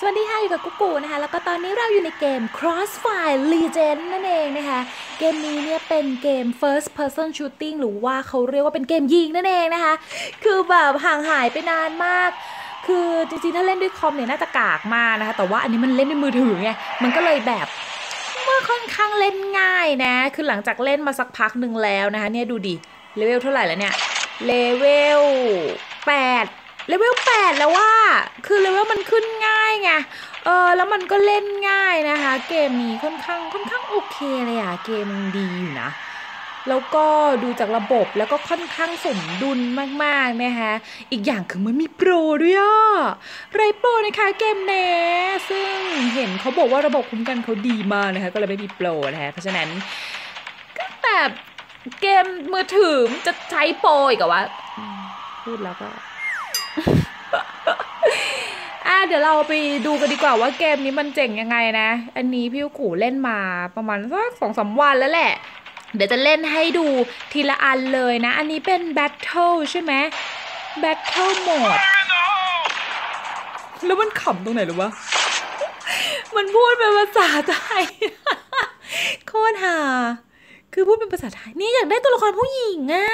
สวัสดีค่ะ อยู่กับกุ๊กกูนะคะ แล้วก็ตอนนี้เราอยู่ในเกม Crossfire Legend นั่นเองนะคะ เกมนี้เนี่ยเป็นเกม first person shooting หรือว่าเขาเรียกว่าเป็นเกมยิงนั่นเองนะคะ คือแบบห่างหายไปนานมาก คือจริงๆ ถ้าเล่นด้วยคอมเนี่ยน่าจะกากมากนะคะ แต่ว่าอันนี้มันเล่นด้วยมือถือไง มันก็เลยแบบว่าค่อนข้างเล่นง่ายนะ คือหลังจากเล่นมาสักพักหนึ่งแล้วนะคะ เนี่ยดูดิ เลเวลเท่าไหร่แล้วเนี่ย เลเวล8 เลเวล8แล้วว่า คือเลเวลมันขึ้นง่ายไง เออ แล้วมันก็เล่นง่ายนะคะ เกมนี้ค่อนข้างค่อนข้างโอเคเลยอะเกมดีอยู่นะ แล้วก็ดูจากระบบแล้วก็ค่อนข้างสมดุลมากๆนะคะ อีกอย่างคือมันมีโปรด้วยอะไรโปรนะคะเกมเนซึ่งเห็นเขาบอกว่าระบบคุ้มกันเขาดีมากนะคะ ก็เลยไม่มีโปรนะคะ เพราะฉะนั้นก็แบบเกมมือถือจะใช้โปรอีกเหรอวะพูดแล้วก็ อะเดี๋ยวเราไปดูกันดีกว่าว่าเกมนี้มันเจ๋งยังไงนะ อันนี้พี่กูเล่นมาประมาณสักสองสามวันแล้วแหละ เดี๋ยวจะเล่นให้ดูทีละอันเลยนะ อันนี้เป็น Battle ใช่ไหม Battle Mode แล้วมันขำตรงไหนหรือวะ มันพูดเป็นภาษาไทย โคตรฮาคือพูดเป็นภาษาไทย นี่อยากได้ตัวละครผู้หญิงอะ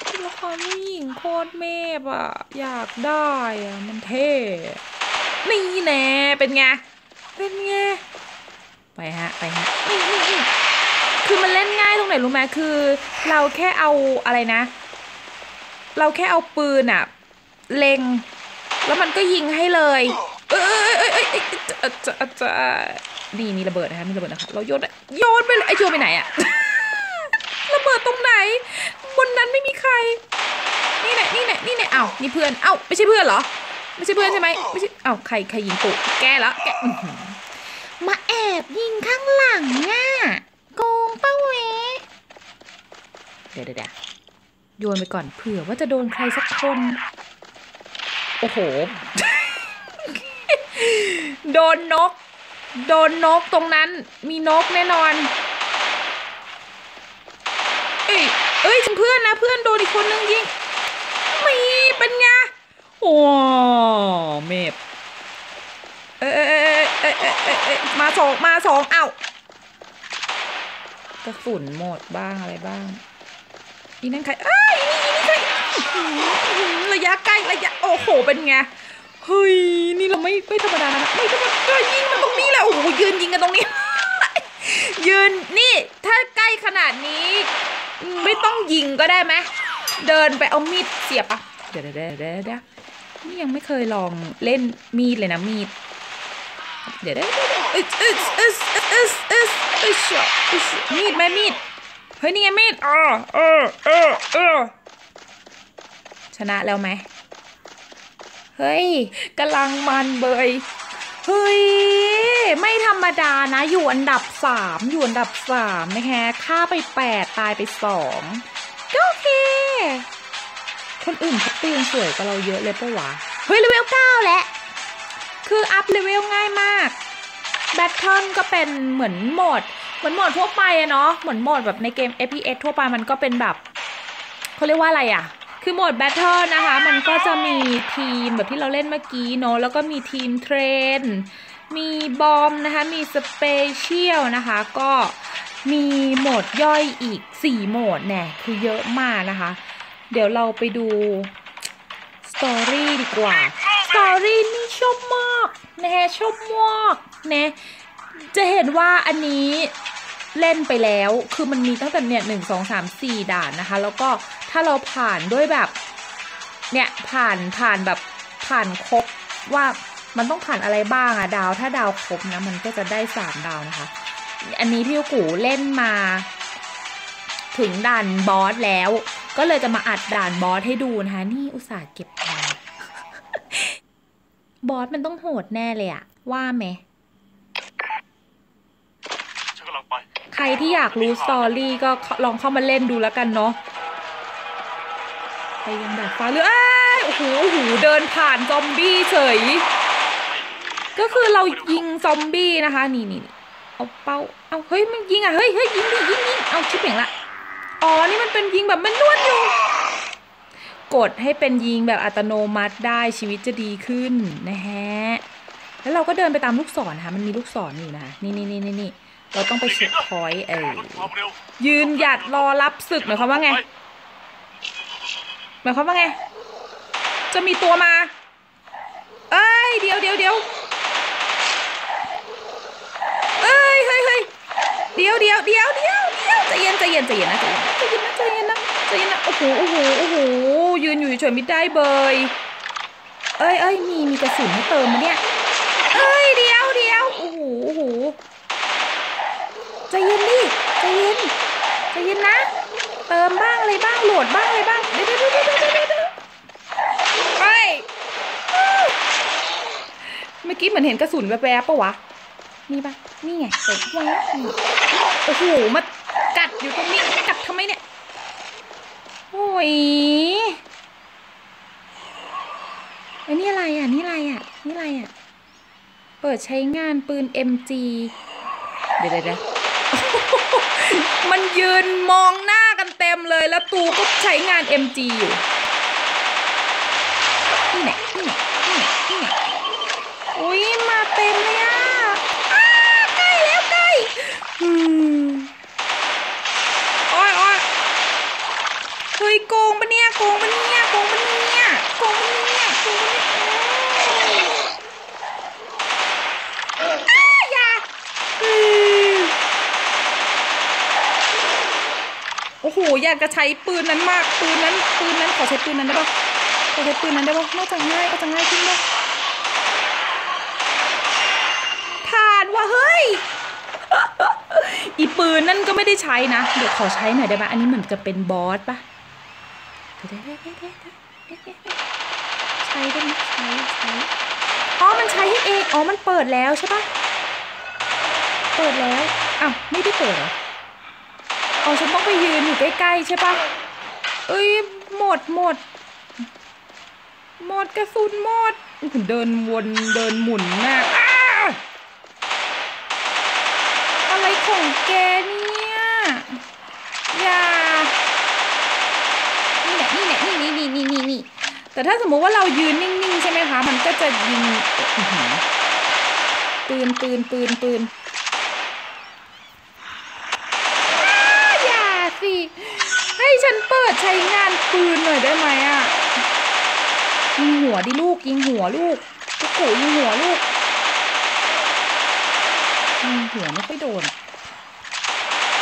ตัวละครผู้หญิงโคตรเมพอะอยากได้อะมันเท่ นี่แน่เป็นไง เป็นไง ไปฮะ ไปฮะนี่นี่นี่คือมันเล่นง่ายตรงไหนรู้ไหมคือ เราแค่เอาอะไรนะ เราแค่เอาปืนอะเล็ง แล้วมันก็ยิงให้เลย เอ้ยเอ้ยเอ้ยเอ้ยเอ้ยจะจะจะนี่มีระเบิดนะคะมีระเบิดนะคะ เราโยนโยนไปเลยไอโยนไปไหนอะระเบิดตรงไหน บนนั้นไม่มีใคร นี่แหละนี่แหละนี่แหละอ้าวนี่เพื่อน เอ้าไม่ใช่เพื่อนเหรอ ไม่ใช่เพื่อนใช่ไหมไม่ใช่อ้าวใครใครยิงปุ๊แกแล้วแกอื้อหือมาแอบยิงข้างหลังอะโกงป้าเวเดี๋ยวเดี๋ยวเดี๋ยวโยนไปก่อนเผื่อว่าจะโดนใครสักคน โอ้โห โดนนก โดนนกตรงนั้น มีนกแน่นอน เอ้ย เอ้ยเพื่อนนะเพื่อนโดนอีกคนนึงยิงมีเป็นไงโอ้เมฟเอ้ยเอ้ยเอ้ยเอ้ยมาสองมาสองเอ้ากระสุนหมดบ้างอะไรบ้างอีนั่นใครเอ้ยนี่นี่ใครระยะใกล้ระยะโอ้โหเป็นไงเฮ้ยนี่เราไม่ไม่ธรรมดานะไม่ธรรมดายิงมันตรงนี้แหละโอ้โหยืนยิงกันตรงนี้ ยืนนี่ถ้าใกล้ขนาดนี้ ไม่ต้องยิงก็ได้ไหมเดินไปเอามีดเสียบอะเดี๋ยวเดี๋ยวเดี๋ยวนี่ยังไม่เคยลองเล่นมีดเลยนะมีด เดี๋ยวเดี๋ยวอึดอึดอึดอึดอึดอึดอ๊ะมีดไหมมีด เฮ้ยนี่ไงมีดอ๋อเออเออเออชนะแล้วไหม เฮ้ยกำลังมันเบย เฮ้ย ไม่ธรรมดานะ อยู่อันดับสามอยู่อันดับสามนะคะฆ่าไปแปดตายไปสองก็โอเค คนอื่นเขาตีนสวยกว่าเราเยอะเลยปะวะ เฮ้ยเลเวลเก้าแล้วคืออัพเลเวลง่ายมากแบทเทิลก็เป็นเหมือนโหมด เหมือนโหมดทั่วไปอะเนาะเหมือนโหมดแบบในเกม FPS ทั่วไปมันก็เป็นแบบเขาเรียกว่าอะไรอะ คือโหมดแบทเทิลนะคะ มันก็จะมีทีมแบบที่เราเล่นเมื่อกี้เนาะแล้วก็มีทีมเทรน มีบอมนะคะ มีสเปเชียลนะคะ ก็มีโหมดย่อยอีก 4 โหมดแน่คือเยอะมากนะคะ เดี๋ยวเราไปดูสตอรี่ดีกว่าสตอรี่นี่ชอบมากนะคะชอบมากนะจะเห็นว่าอันนี้เล่นไปแล้ว คือมันมีตั้งแต่เนี่ยหนึ่งสองสามสี่ด่านนะคะ แล้วก็ ถ้าเราผ่านด้วยแบบ เนี่ยผ่านผ่านแบบผ่านครบว่ามันต้องผ่านอะไรบ้างอะดาว ถ้าดาวครบนะมันก็จะได้สามดาวนะคะ อันนี้พี่กูเล่นมา ถึงด่านบอสแล้ว ก็เลยจะมาอัดด่านบอสให้ดูนะคะ นี่อุตส่าห์เก็บมาบอสมันต้องโหดแน่เลยอะว่าไหมฉันกำลังไปใครที่อยากรู้สตอรี่ก็ลองเข้ามาเล่นดูแล้วกันเนาะ ไปยังดาดฟ้าหรือเอ้โอ้โหโอ้โหเดินผ่านซอมบี้เฉย ก็คือเรายิงซอมบี้นะคะ นี่นี่เอาเป้า เอาเฮ้ยมันยิงอะ เฮ้ยเฮ้ยยิงดิยิงยิงเอาชิบเป่งละ อ๋อ นี่มันเป็นยิงแบบมันนวดอยู่ กดให้เป็นยิงแบบอัตโนมัติได้ชีวิตจะดีขึ้นนะฮะ แล้วเราก็เดินไปตามลูกศรค่ะ มันมีลูกศรอยู่นะคะ นี่นี่นี่นี่เราต้องไปเช็คพอยต์เออลดควายืนหยัดรอรับศึกหมายความว่าไง มายความว่าไง จะมีตัวมา เอ้ย เดี๋ยวเดี๋ยวเดี๋ยวเอ้ยเฮ้ยเฮ้ยเดี๋ยวเดี๋ยวเดี๋ยวเดี๋ยวเดี๋ยวใจเย็นใจเย็นใจเย็นนะใจเย็นนะใจเย็นนะใจเย็นนะใจเย็นนะโอ้โหโอ้โหโอ้โหยืนอยู่เฉยไม่ได้เบยเอ้ยเอ้ยมีมีกระสุนให้เติมมาเนี่ยเอ้ยเดี๋ยวเดี๋ยวโอ้โหโอ้โหใจเย็นดิใจเย็นใจเย็นนะ เติมบ้างอะไรบ้างโหลดบ้างอะไรบ้างเดี๋ยวเดี๋ยวเดี๋ยวเดี๋ยวเดี๋ยวเดี๋ยวเมื่อกี้เหมือนเห็นกระสุนแวบๆปะวะนี่ปะนี่ไงเปิดไว้นี่โอ้โหมากัดอยู่ตรงนี้กัดทำไมเนี่ยโอ้ยไอ้นี่อะไรอะนี่อะไรอะนี่อะไรอะเปิดใช้งานปืน MG เดี๋ยวเดี๋ยวเดี๋ยวมันยืนมองหน้า เต็มเลยแล้วตูก็ใช้งาน MG อยู่นี่แหนนี่ไหนนี่ไหละไหนอุ้ยมาเต็มเลยอะอ้าใกล้แล้วใกล้อืมโอ้ยโอ้ยเฮ้ยโกงปะเนี่ยโกงปะเนี่ยโกงปะเนี่ยโกงปะเนี่ยโกงปะเนี่ยอ้าอย่าอืม โอยากจะใช้ปืนนั้นมากปืนนั้นปืนนั้นขอใช้ปืนนั้นได้ปะขอใช้ปืนนั้นได้ปะน่าจะง่ายก็จะง่ายขึ้นปะผ่านว่ะเฮ้ยอีปืนนั่นก็ไม่ได้ใช้นะเดี๋ยวขอใช้หน่อยได้ปะอันนี้เหมือนจะเป็นบอสปะใช้ได้ไหมใช้ใช้อ๋อมันใช้ให้เองอ๋อมันเปิดแล้วใช่ปะเปิดแล้วอ้าวไม่ได้เปิดเหรอ อ๋อฉันต้องไปยืนอยู่ใกล้ๆใช่ปะเอ้ยหมดหมด หมดกระสุนหมดเดินวนเดินหมุนมากอะไรของแกเนี่ยอย่านี่แหละนี่แหละนี่นี่นี่นี่นี่นี่แต่ถ้าสมมติว่าเรายืนนิ่งๆใช่ไหมคะ มันก็จะยิงอื้อหือปืนปืนปืนปืน อย่าสิ ให้ฉันเปิดใช้งาน ปืนหน่อยได้ไหมอะยิงหัวดิลูกยิงหัวลูกทุกขู่ยิงหัวลูกยิงหัวไม่ค่อยโดน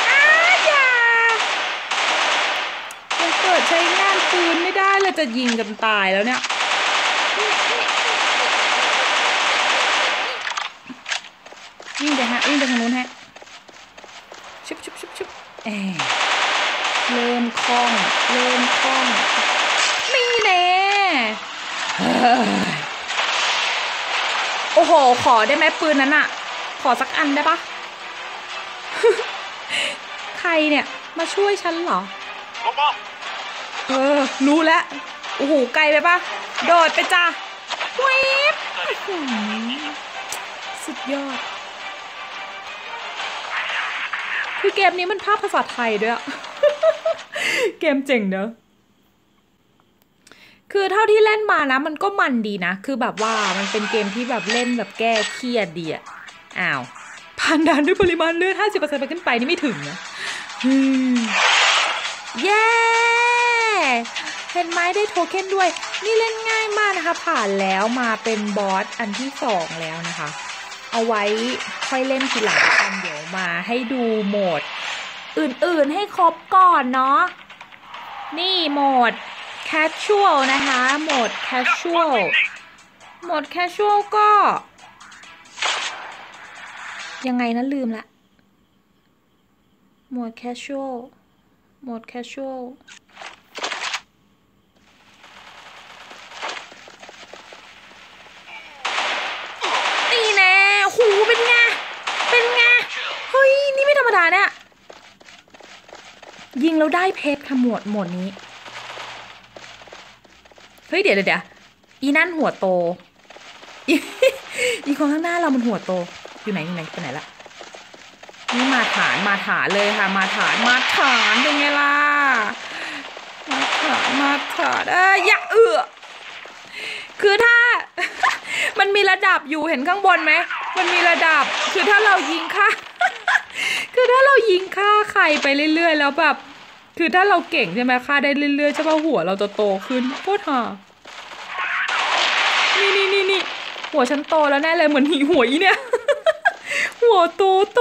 อ้าอย่ายังเปิดใช้งานปืนไม่ได้เลยจะยิงกันตายแล้วเนี่ยวิ่งไปฮะวิ่งไปทางนู้นฮะชุบชุบชุบชุบแอบ เริ่มคล่อง เริ่มคล่องนี่แน่เฮ้ยโอ้โห ขอได้ไหมปืนนั้นอะขอสักอันได้ปะใครเนี่ยมาช่วยฉันเหรอลงมาเออ รู้แล้ว โอ้โห ไกลไปปะโดดไปจ้าเวฟสุดยอด คือเกมนี้มันภาพภาษาไทยด้วยอะ เกมเจ๋งเนอะคือเท่าที่เล่นมานะ มันก็มันดีนะ คือแบบว่ามันเป็นเกมที่แบบเล่นแบบแก้เครียดดีอะอ้าวผ่านด่านด้วยปริมาณเลือด 50%ไปขึ้นไปนี่ไม่ถึงนะเย้ เห็นไหมได้โทเค็นด้วย นี่เล่นง่ายมากนะคะ ผ่านแล้วมาเป็นบอสอันที่สองแล้วนะคะ เอาไว้ค่อยเล่นทีหลังกันเดี๋ยวมาให้ดูโหมด อื่นๆให้ครบก่อนเนาะ นี่โหมด casual นะคะ โหมด casual โหมด casual ก็ ยังไงนะลืมละ โหมด casual โหมด casual นี่แน่หูเป็นไง เป็นไง เฮ้ย นี่ไม่ธรรมดาเนี่ย ยิงแล้วได้เพชรค่ะหมวดหมวดนี้ เฮ้ยเดี๋ยวเดี๋ยวเดียอีนั่นหัวโตอีอีคนข้างหน้าเรามันหัวโต อยู่ไหนอยู่ไหนไปไหนละนี่มาฐานมาฐานเลยค่ะ มาฐานมาฐานเป็นไงล่ะ มาฐค่ะมาค่ะเอ้ยอย่าเอือคือถ้า มันมีระดับอยู่เห็นข้างบนไหม มันมีระดับ คือถ้าเรายิงค่า คือถ้าเรายิงค่าใครไปเรื่อยๆ แล้วแบบ คือถ้าเราเก่งใช่ไหมค่าได้เรื่อยๆใช่ป่ะหัวเราจะโตขึ้นโคตรห่านี่นี่นี่นี่หัวฉันโตแล้วแน่เลยเหมือนหีหัวอีเนี่ย หัวโตโต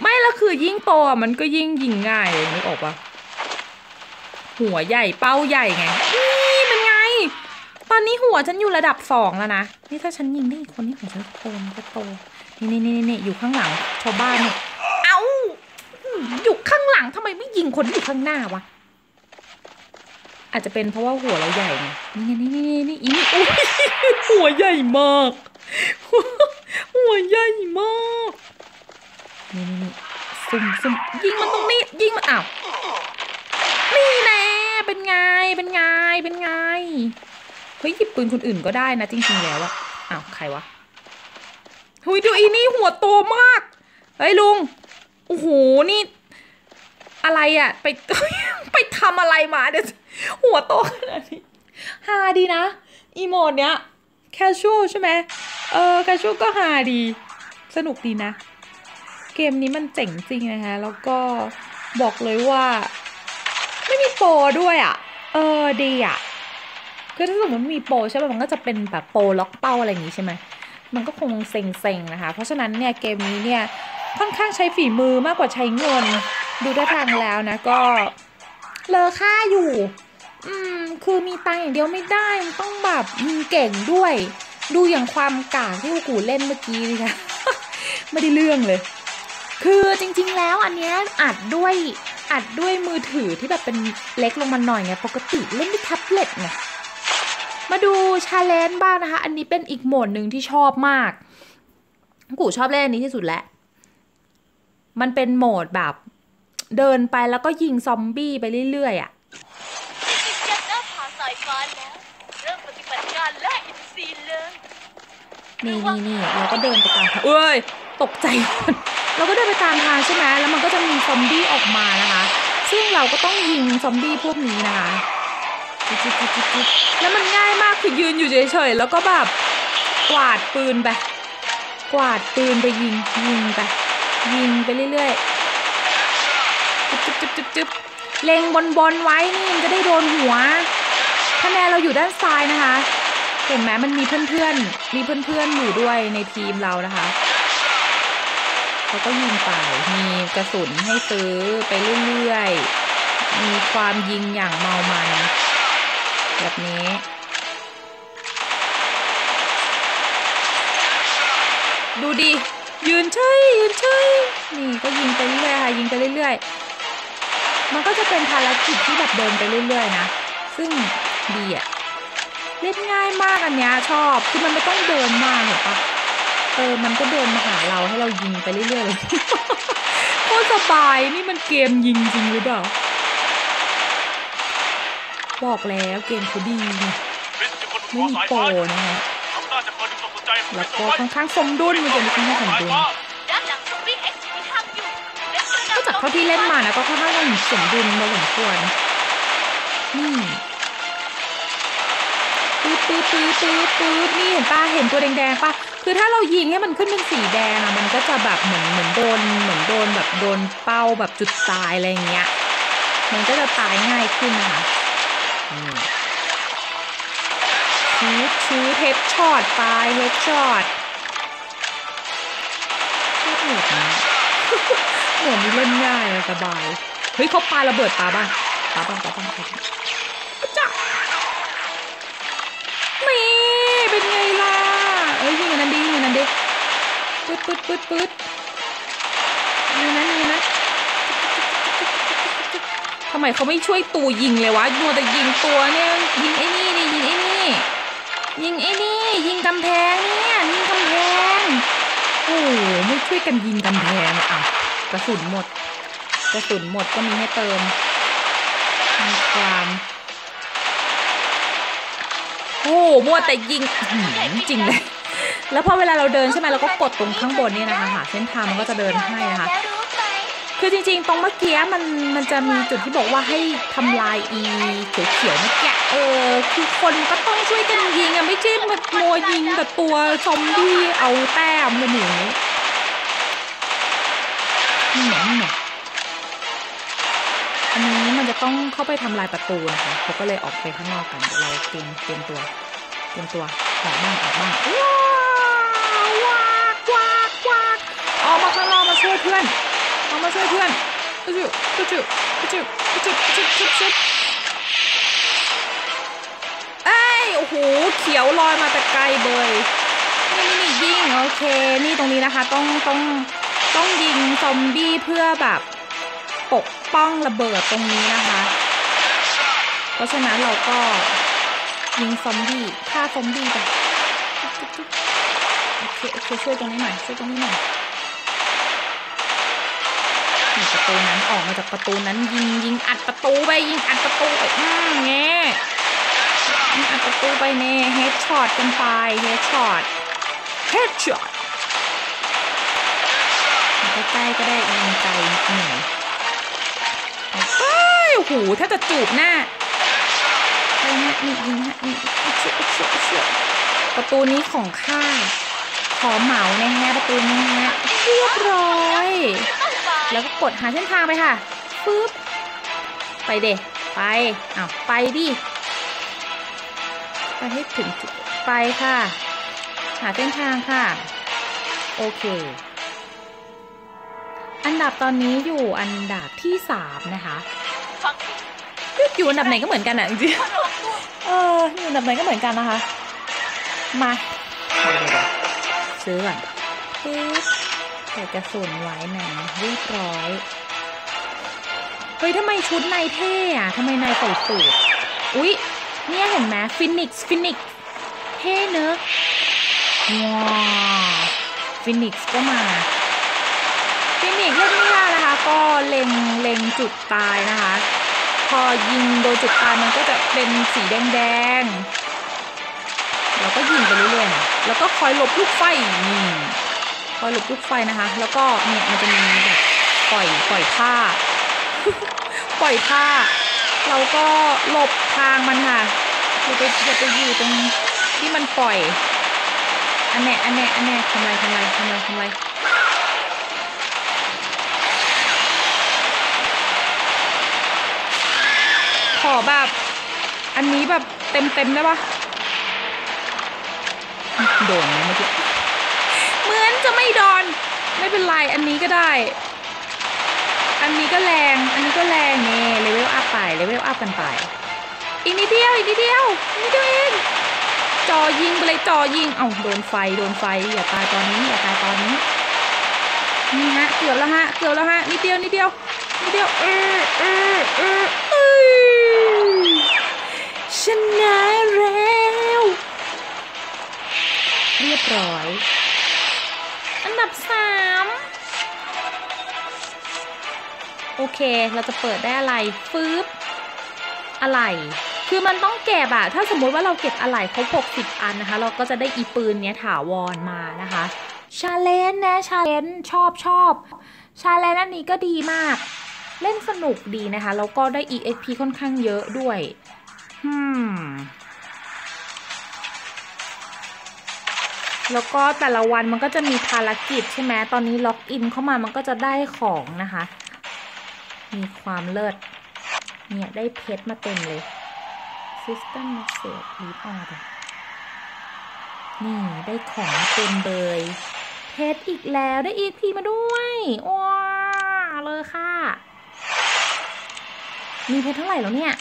ไม่และคือยิ่งโตอะมันก็ยิ่งยิงง่ายเลยนึกออกปะหัวใหญ่เป้าใหญ่ไงนี่มันไง ตอนนี้หัวฉันอยู่ระดับสองแล้วนะนี่ถ้าฉันยิงได้อีกคนนี่หัวฉันโตมันจะโตนี่นี่นี่นี่อยู่ข้างหลังชาวบ้านเนี่ย อยู่ข้างหลังทำไมไม่ยิงคนที่อยู่ข้างหน้าวะ อาจจะเป็นเพราะว่าหัวเราใหญ่ไงนี่นี่นี่นี่อีนี่อุ๊ยหัวใหญ่มาก หัวใหญ่มากนี่นี่นี่ซุ่มซุ่มยิงมันตรงนี้ ยิงมันอ้าวนี่แน่เป็นไงเป็นไงเป็นไงเฮ้ยหยิบปืนคนอื่นก็ได้นะจริงๆแล้วอะอ้าวใครวะเฮ้ยดูอีนี่หัวโตมากเฮ้ยลุง อ้โห นี่ อะไรอะไป ไปทำอะไรมาเดี๋ยวหัวโตขนาดนี้ฮาดีนะ อีโมดเนี้ย แคชชวลใช่ไหมเออ แคชชวลก็ฮาดี สนุกดีนะ เกมนี้มันเจ๋งจริงนะคะ แล้วก็บอกเลยว่า ไม่มีโปรด้วยอะ่ะ เออ ดีอะ่ะคือถ้าสมมติมีโปรใช่ไหมมันก็จะเป็นแบบโปรล็อกเป้าอะไรอย่างงี้ใช่ไหมมันก็คงเซ็งๆนะคะ เพราะฉะนั้นเนี่ยเกมนี้เนี่ย ค่อนข้างใช้ฝีมือมากกว่าใช้เงิน ดูท่าทางแล้วนะก็เลอค่าอยู่ อืม คือมีตังอย่างเดียวไม่ได้ต้องแบบยิงเก่งด้วย ดูอย่างความกากที่กูเล่นเมื่อกี้นี่ค่ะไม่ได้เรื่องเลย คือจริงๆแล้วอันเนี้ยอัดด้วยอัดด้วยมือถือที่แบบเป็นเล็กลงมาหน่อยไงปกติเล่นด้วยแท็บเล็ตไงมาดูชาเลนจ์บ้างนะคะ อันนี้เป็นอีกโหมดหนึ่งที่ชอบมาก กูชอบเล่นอันนี้ที่สุดแหละ มันเป็นโหมดแบบ เดินไปแล้วก็ยิงซอมบี้ไปเรื่อยๆอะยืนยันหน้าผาสายฟ้าแล้ว เริ่มปฏิบัติการล่าอินซีเลยนี่นี่นี่เราก็เดินไปตามทางเอ้ย ตกใจ เราก็เดินไปตามทางใช่ไหมแล้วมันก็จะมีซอมบี้ออกมานะคะ ซึ่งเราก็ต้องยิงซอมบี้พวกนี้นะคะจิ๊ดจิ๊ดจิ๊ดจิ๊ดจิ๊ดแล้วมันง่ายมากคือยืนอยู่เฉยๆแล้วก็แบบกวาดปืนไป กวาดปืนไปยิงยิงไป ยิงไปเรื่อยๆจึ๊บจึ๊บจึ๊บจึ๊บจึ๊บเล็งบนบนไว้นี่มันจะได้โดนหัวคะแนนเราอยู่ด้านซ้ายนะคะ เห็นไหมมันมีเพื่อนๆ มีเพื่อนๆอยู่ด้วยในทีมเรานะคะเขาก็ยิงไป มีกระสุนให้ซื้อไปเรื่อยๆ มีความยิงอย่างเมามัน แบบนี้ดูดิ ยืนเฉยยืนเฉยนี่ก็ยิงไปเรื่อยค่ะยิงไปเรื่อยๆ มันก็จะเป็นภารกิจที่แบบเดินไปเรื่อยๆนะ ซึ่งดีอะเล่นง่ายมากอันเนี้ยชอบคือมันไม่ต้องเดินมากเห็นปะเออมันก็เดินมาหาเราให้เรายิงไปเรื่อยๆเลยโคตรสบายนี่มันเกมยิงจริงหรือเปล่าบอกแล้วเกมเขาดีไม่มีโปนะฮะ แล้วก็ค่อนข้างสมดุลมันเกมค่อนข้างสมดุลด้างซอมบี้เอ็กซ์มีทางอยู่และช่วยก็จากเท่าที่เล่นมานะก็ค่อนข้างสมดุลพอสมควรนี่ปื๊ดปื๊ดปื๊ดปื๊ดปื๊ดนี่เห็นปะเห็นตัวแดงๆปะคือถ้าเรายิงให้มันขึ้นเป็นสีแดงอะมันก็จะแบบเหมือนเหมือนโดนเหมือนโดนแบบโดนเป้าแบบจุดตายอะไรอย่างเงี้ย มันก็จะตายง่ายขึ้นนะคะ ชูดชูดเฮดช็อตตายเฮดช็อตโคตรโหดนะเหมือนเล่นง่ายสบาย เฮ้ยเขาปาระเบิดปาบ้างปาบ้างปาบ้างปาบ้างจ้ะนี่เป็นไงล่ะ เอ้ยยิงนนั้นดิยิงนั้นดิปึ๊ดปึ๊ดปึ๊ดปึ๊ดยิงนั้นยิงนั้นทำไมเขาไม่ช่วยตูยิงเลยวะมัวแต่ยิงตัวเนี่ยยิงไอ้นี่ ยิงไอ้นี่ยิงกำแพงเนี่ยยิงกำแพงโอ้ไม่ช่วยกันยิงกำแพงอะกระสุนหมด กระสุนหมดก็มีให้เติมมีความโอ้โมัวแต่ยิงหือจริงเลยแล้วพอเวลาเราเดินใช่ไหมเราก็กดตรงข้างบนนี่นะคะหาเส้นทางมันก็จะเดินให้นะคะ คือจริงๆ ตรงเมื่อกี้มันมันจะมีจุดที่บอกว่าให้ทำลายอีเขียวๆเมื่อกี้เออคือคนก็ต้องช่วยกันยิงอะไม่ใช่แบบมัวยิงแต่ตัวซอมบี้เอาแต้มกันอย่างนี้นี่ไงนี่ไงอันนี้มันจะต้องเข้าไปทำลายประตูนะคะเขาก็เลยออกไปข้างนอกกันเดี๋ยวเราเตรียมเตรียมตัวเตรียมตัวออกบ้างออกบ้าง ช่วยเพื่อนกระจุกกระจุกกระจุกกระจุกกระจุกกระจุกเอ้ยโอ้โหเขียวลอยมาแต่ไกลเบยนี่นี่ยิงโอเค นี่ตรงนี้นะคะ ต้องต้องต้องยิงซอมบี้เพื่อแบบปกป้องระเบิดตรงนี้นะคะ เพราะฉะนั้นเราก็ยิงซอมบี้ฆ่าซอมบี้ไปโอเคโอเคช่วยตรงนี้หน่อยช่วยตรงนี้หน่อย ประตูนั้นออกมาจากประตูนั้นยิงยิงอัดประตูไปยิงอัดประตูไปอืมแงยิงอัดประตูไปเน่เฮดช็อตกันไปเฮดช็อตเฮดช็อตใกล้ๆก็ได้ยิงไกลหน่อยไปโอ้โหถ้าจะจูบหน้าไปฮะนี่ยิงฮะนี่เชื่อเชื่อเชื่อประตูนี้ของข้าขอเหมานะฮะประตูนี้ฮะเรียบร้อย แล้วก็กดหาเส้นทางไปค่ะปึ๊บไปเดะไปอ้าวไปดิไปให้ถึงจุดไปค่ะ หาเส้นทางค่ะ โอเค อันดับตอนนี้อยู่อันดับที่สามนะคะฟังอยู่อันดับไหนก็เหมือนกันอะจริงขนมตัวๆเอออยู่อันดับไหนก็เหมือนกันนะคะ มาเดี๋ยวๆๆซื้อก่อนปึ๊บ ใส่กระสุนไว้หนังเรียบร้อย เฮ้ยทำไมชุดนายเท่อะทำไมนายใส่สูทอุ๊ย เนี่ยเห็นไหมฟินิกซ์ฟินิกซ์เท่เนอะว้าวฟินิกซ์ก็มาฟินิกซ์เล่นไม่ได้นะคะ ก็เล็งเล็งจุดตายนะคะ พอยิงโดนจุดตายมันก็จะเป็นสีแดงๆเราก็ยิงไปเรื่อยๆแล้วก็คอยหลบลูกไฟนี่ อยหลบลูกไฟนะคะ แล้วก็เนี่ยมันจะมีแบบปล่อยปล่อยท่าปล่อยท่าเราก็หลบทางมันค่ะอย่าไปอย่าไปอยู่ตรงที่มันปล่อย อันแน่อันแน่อันแน่ทำไรทำไรทำไรทำไรขอแบบ อันนี้แบบเต็มเต็มได้ปะโดนไหมเมื่อกี้ เหมือนจะไม่โดน ไม่เป็นไรอันนี้ก็ได้ อันนี้ก็แรง อันนี้ก็แรงเน่เลเวลอัพไปเลเวลอัพกันไป อีกนิดเดียวอีกนิดเดียวนิดเดียวเองจอยิงไปเลยจอยิง เอ้าโดนไฟโดนไฟอย่าตายตอนนี้อย่าตายตอนนี้นี่ฮะเกือบแล้วฮะเกือบแล้วฮะนิดเดียวนิดเดียวนิดเดียวเออเออเออเอ้ยชนะแล้ว เรียบร้อย ดับสามโอเค เราจะเปิดได้อะไรฟืบอะไร คือมันต้องเก็บอะถ้าสมมุติว่าเราเก็บอะไรครบ60 อันนะคะ เราก็จะได้อีปืนเนี้ยถาวรมานะคะชาเลนนะชาเลนชอบชอบชาเลนอันนี้ก็ดีมาก เล่นสนุกดีนะคะ แล้วก็ได้ EXP ค่อนข้างเยอะด้วยอื แล้วก็แต่ละวันมันก็จะมีภารกิจใช่ไหมตอนนี้ล็อกอินเข้ามามันก็จะได้ของนะคะ มีความเลิศ เนี่ยได้เพชรมาเต็มเลย System Message Read All นี่ได้ของมาเต็มเลยเพชรอีกแล้วได้ EP มาด้วยว้าเลยค่ะ มีเพชรเท่าไหร่แล้วเนี่ย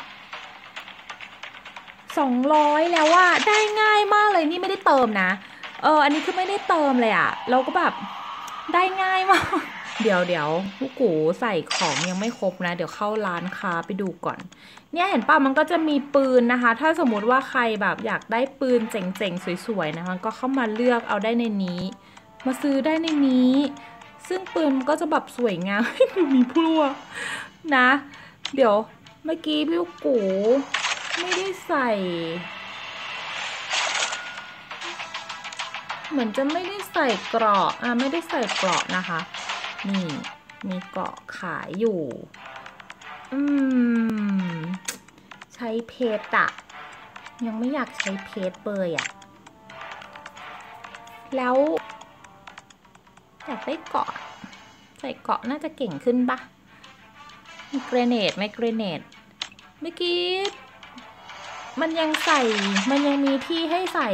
สองร้อยแล้วว่าได้ง่ายมากเลยนี่ไม่ได้เติมนะ เออ อันนี้คือไม่ได้เติมเลยอะเราก็แบบได้ง่ายมาก เดี๋ยวเดี๋ยวลูกกูใส่ของยังไม่ครบนะ เดี๋ยวเข้าร้านค้าไปดูก่อน เนี่ยเห็นป่ะมันก็จะมีปืนนะคะ ถ้าสมมติว่าใครแบบอยากได้ปืนเจ๋งๆ สวยๆนะคะก็เข้ามาเลือกเอาได้ในนี้ มาซื้อได้ในนี้ ซึ่งปืนมันก็จะแบบสวยงามดูมีพลั่วนะ เดี๋ยวเมื่อกี้พี่ลูกกูไม่ได้ใส่ เหมือนจะไม่ได้ใส่เกราะอะไม่ได้ใส่เกราะนะคะ นี่มีเกาะขายอยู่ อืม ใช้เพชรอะยังไม่อยากใช้เพชรเบยอะแล้วอยากได้เกาะ ใส่เกาะน่าจะเก่งขึ้นปะมีเกรเนดไหมเกรเนดเมื่อกี้มันยังใส่ มันยังมีที่ให้ใส่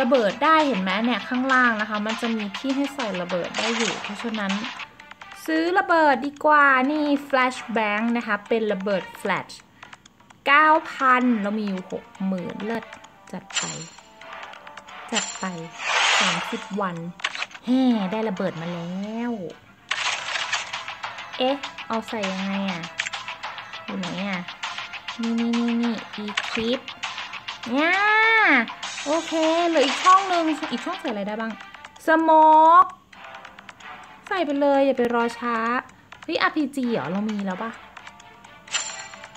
ระเบิดได้เห็นไหมเนี่ยข้างล่างนะคะ มันจะมีที่ให้ใส่ระเบิดได้อยู่ เพราะฉะนั้น ซื้อระเบิดดีกว่านี่ flash bang นะคะ เป็นระเบิด flash 9,000 เรามีอยู่ 60,000 เลิศจัดไป จัดไป 30 วันแฮ่ได้ระเบิดมาแล้ว เอ๊ะ เอาใส่ยังไงอะอยู่ไหนอะ นี่นี่นี่นี่ equip เนี่ย โอเคเหลืออีกช่องหนึ่งอีกช่องใส่อะไรได้บ้าง smoke ใส่ไปเลยอย่าไปรอช้าเฮ้ย RPG เหรอเรามีแล้วปะ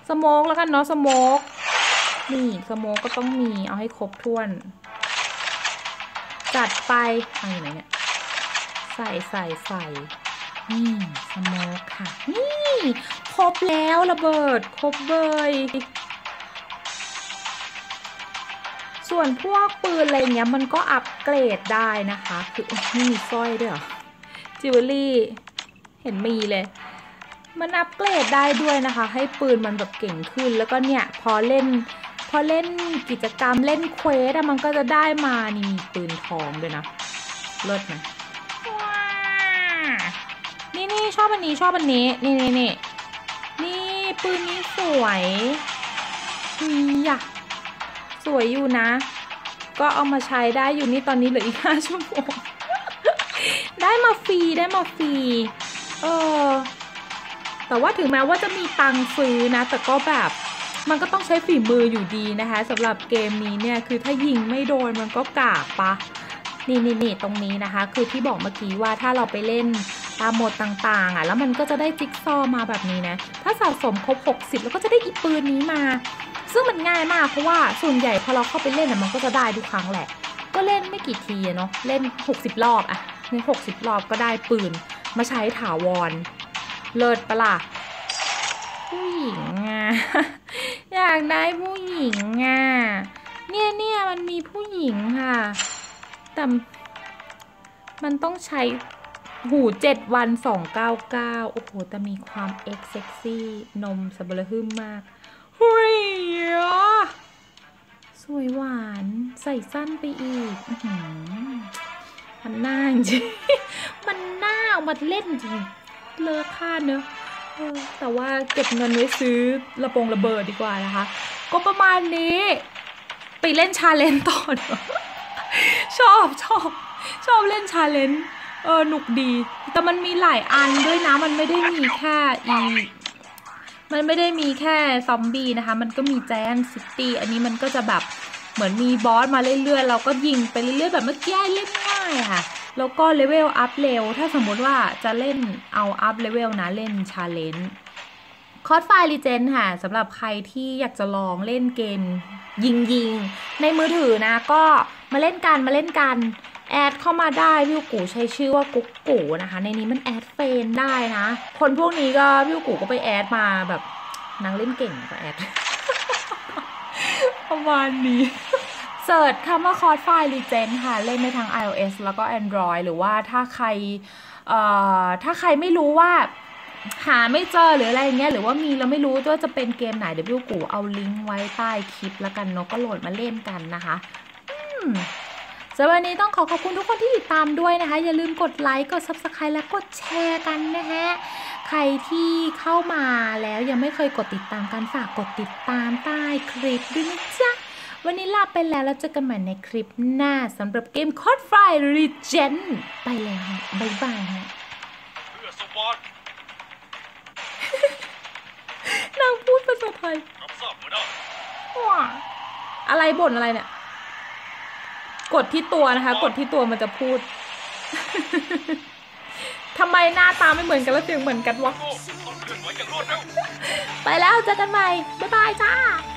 สโมกแล้วกันเนาะสโมกนี่สโมกก็ต้องมีเอาให้ครบถ้วน จัดไปเอาอยู่ไหนเนี่ยใส่ใส่ใส่นี่สโมกค่ะ นี่ ครบแล้วระเบิด ครบเบย ส่วนพวกปืนอะไรเงี้ยมันก็อัปเกรดได้นะคะ คือนี่มีสร้อยด้วยหรอจิวเวลรี่เห็นมีเลย มันอัปเกรดได้ด้วยนะคะ ให้ปืนมันแบบเก่งขึ้นแล้วก็เนี่ยพอเล่น พอเล่นกิจกรรมเล่นเควสอะมันก็จะได้มานี่มีปืนทองด้วยนะเลิศไหมนี่นี่ชอบอันนี้ชอบอันนี้ นี่นี่นี่นี่ปืนนี้สวยนี่อะ สวยอยู่นะ ก็เอามาใช้ได้อยู่นี่ตอนนี้เหลืออีกห้าชั่วโมง ได้มาฟรีได้มาฟรี เออ แต่ว่าถึงแม้ว่าจะมีตังค์ซื้อนะ แต่ก็แบบมันก็ต้องใช้ฝีมืออยู่ดีนะคะสำหรับเกมนี้เนี่ยคือถ้ายิงไม่โดนมันก็กากปะนี่นี่นี่ตรงนี้นะคะ คือที่บอกเมื่อกี้ว่าถ้าเราไปเล่นตามโหมดต่างๆอะแล้วมันก็จะได้จิ๊กซอว์มาแบบนี้นะ ถ้าสะสมครบ 60 แล้วก็จะได้อีปืนนี้มา ซึ่งมันง่ายมากเพราะว่าส่วนใหญ่พอเราเข้าไปเล่นมันก็จะได้ทุกครั้งแหละ ก็เล่นไม่กี่ทีอะเนาะเล่น 60 รอบอะใน 60 รอบก็ได้ปืนมาใช้ถาวร เลิศปะล่ะผู้หญิงอะอยากได้ผู้หญิงอะเนี่ยเนี่ยมันมีผู้หญิงค่ะ แต่มันต้องใช้หูเจ็ดวันสองเก้าเก้าโอ้โหแต่มีความเอ็กเซ็กซี่ นมสะเบลหึมมาก เฮ้ยสวยหวานใส่สั้นไปอีกมันน่าจริงมันน่าเอามาเล่นจริง เลอค่าเนอะแต่ว่าเก็บเงินไว้ซื้อระปงระเบิดดีกว่านะคะ ก็ประมาณนี้ ไปเล่นชาเลนจ์ต่อเนอะชอบชอบ ชอบเล่นชาเลนจ์เออหนุกดี แต่มันมีหลายอันด้วยนะ มันไม่ได้มีแค่อี มันไม่ได้มีแค่ซอมบี้นะคะ มันก็มีแจนซิตี้อันนี้มันก็จะแบบเหมือนมีบอสมาเรื่อยๆ เราก็ยิงไปเรื่อยๆ แบบเมื่อกี้เล่นง่ายค่ะ แล้วก็เลเวลอัพเร็ว ถ้าสมมติว่าจะเล่นเอาอัพเลเวลนะ เล่นชาเลนจ์คอร์สไฟลีเจนค่ะสำหรับใครที่อยากจะลองเล่นเกมยิงยิงๆในมือถือนะ ก็มาเล่นกันมาเล่นกัน แอดเข้ามาได้พี่กูใช้ชื่อว่ากุ๊กกูนะคะ ในนี้มันแอดเฟนได้นะ คนพวกนี้ก็พี่กูก็ไปแอดมาแบบนางเล่นเก่งก็แอดประมาณนี้เสิร์ชคำว่าคอร์สไฟลีเจนค่ะ เล่นได้ทั้ง iOS แล้วก็ Android หรือว่าถ้าใครเอ่อถ้าใครไม่รู้ว่าหาไม่เจอหรืออะไรเงี้ยหรือว่ามีแล้วไม่รู้ว่าจะเป็นเกมไหนเดี๋ยวพี่กูเอาลิงก์ไว้ใต้คลิปแล้วกันเนาะก็โหลดมาเล่นกันนะคะอืม สำหรับวันนี้ต้องขอขอบคุณทุกคนที่ติดตามด้วยนะคะ อย่าลืมกดไลค์กด Subscribe และกดแชร์กันนะฮะใครที่เข้ามาแล้วยังไม่เคยกดติดตามกันฝากกดติดตามใต้คลิปด้วยนะจ๊ะวันนี้ลาไปแล้วแล้วเจอกันใหม่ในคลิปหน้าสำหรับเกม Code Fire Legend ไปแล้วฮะบ๊ายบายฮะเพื่อสวรรค์นางพูดภาษาไทยรับทราบหัวหน้าว้าอะไรบ่นอะไรเนี่ย กดที่ตัวนะคะ กดที่ตัวมันจะพูด ทำไมหน้าตาไม่เหมือนกันแล้วเสียงเหมือนกันวะโก้ต้องเคลื่อนไหวอย่างรวดเร็วไปแล้วเจอกันใหม่ บ๊ายบายจ้าเ